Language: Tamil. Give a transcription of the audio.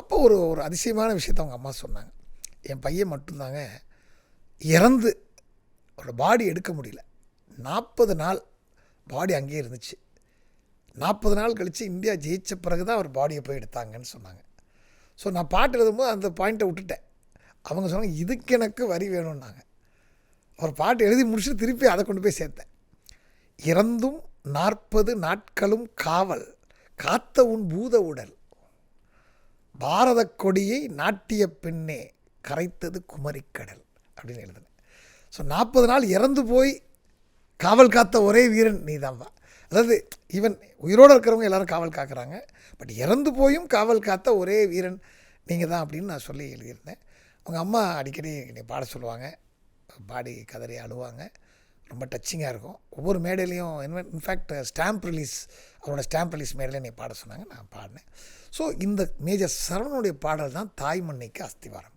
அப்போ ஒரு ஒரு அதிசயமான விஷயத்த அவங்க அம்மா சொன்னாங்க. என் பையன் மட்டும்தாங்க இறந்து ஒரு பாடி எடுக்க முடியல. நாற்பது நாள் பாடி அங்கேயே இருந்துச்சு. நாற்பது நாள் கழித்து இந்தியா ஜெயித்த பிறகு தான் அவர் பாடியை போய் எடுத்தாங்கன்னு சொன்னாங்க. ஸோ நான் பாட்டு எழுதும்போது அந்த பாயிண்ட்டை விட்டுட்டேன். அவங்க சொன்னாங்க இதுக்கு எனக்கு வரி வேணும்னாங்க. அவர் பாட்டு எழுதி முடிச்சுட்டு திருப்பி அதை கொண்டு போய் சேர்த்தேன். இறந்தும் நாற்பது நாட்களும் காவல் காத்த உன் பூத உடல் பாரத கொடியை நாட்டிய பெண்ணே கரைத்தது குமரிக்கடல் அப்படின்னு எழுதினேன். ஸோ நாற்பது நாள் இறந்து போய் காவல் காத்த ஒரே வீரன் நீதான்பா அதாவது ஈவன் உயிரோடு இருக்கிறவங்க எல்லோரும் காவல் காக்கிறாங்க பட் இறந்து போயும் காவல் காத்த ஒரே வீரன் நீங்கள் தான் அப்படின்னு நான் சொல்லி எழுதியிருந்தேன். அவங்க அம்மா அடிக்கடி என்னை பாட சொல்லுவாங்க பாடி கதறி அழுவாங்க. ரொம்ப டச்சிங்காக இருக்கும். ஒவ்வொரு மேடையிலையும் இன்ஃபேக்ட் ஸ்டாம்ப் ரிலீஸ் அவரோட ஸ்டாம்ப் ரிலீஸ் மேடையில் நீ பாட சொன்னாங்க நான் பாடினேன். ஸோ இந்த மேஜர் சரவணனுடைய பாடல் தான் தாய்மண்ணைக்கு அஸ்திவாரம்.